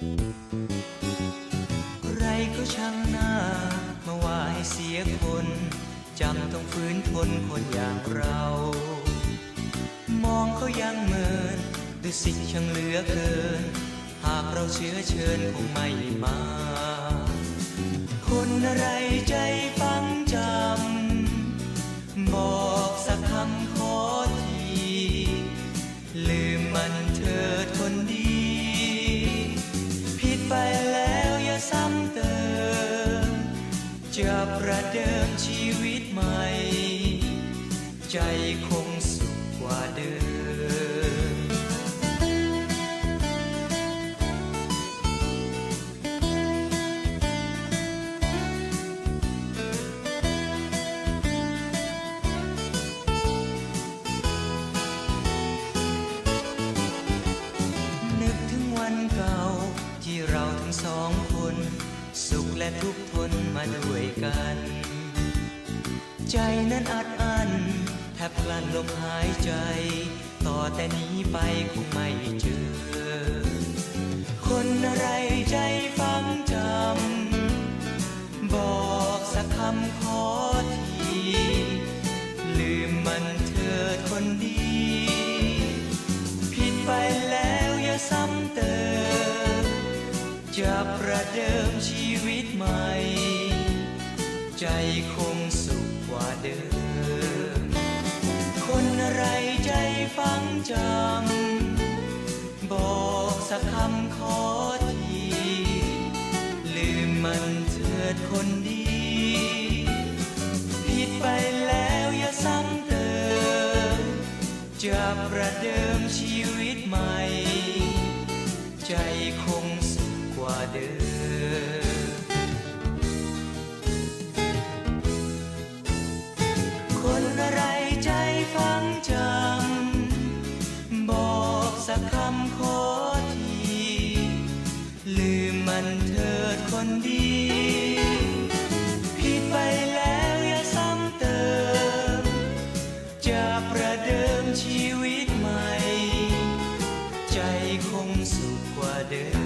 ใครก็ช่างหน้ามาว่าให้เสียคนจำต้องฝืนทนคนอย่างเรา มองเขายังเมินด้วยสิ่งช่างเหลือเกิน หากเราเชื้อเชิญคงไม่มา คนอะไรใจฟัง เดิมชีวิตใหม่ ใจคงสุขกว่าเดิม และทุกทนมาด้วยกัน ใจนั้นอัดอั้นแทบกลั้นลมหายใจ ต่อแต่นี้ไปคงไม่เจอ คนอะไรใจฟังจำบอกสักคำขอ จะประเดิมชีวิตใหม่ ใจคงสุขกว่าเดิม คนอะไรใจฟังจำ บอกสักคำขอที ลืมมันเถิดคนดี ผิดไปแล้วอย่าซ้ำเติม จะประเดิมชีวิตใหม่ ใจคง เด้คนอะไรใจฟังจำบอกสักคำขอที ลืมมันเถิดคนดีผิดไปแล้วอย่าซ้ำเติม จะประเดิมชีวิตใหม่ ใจคงสุขกว่าเดิม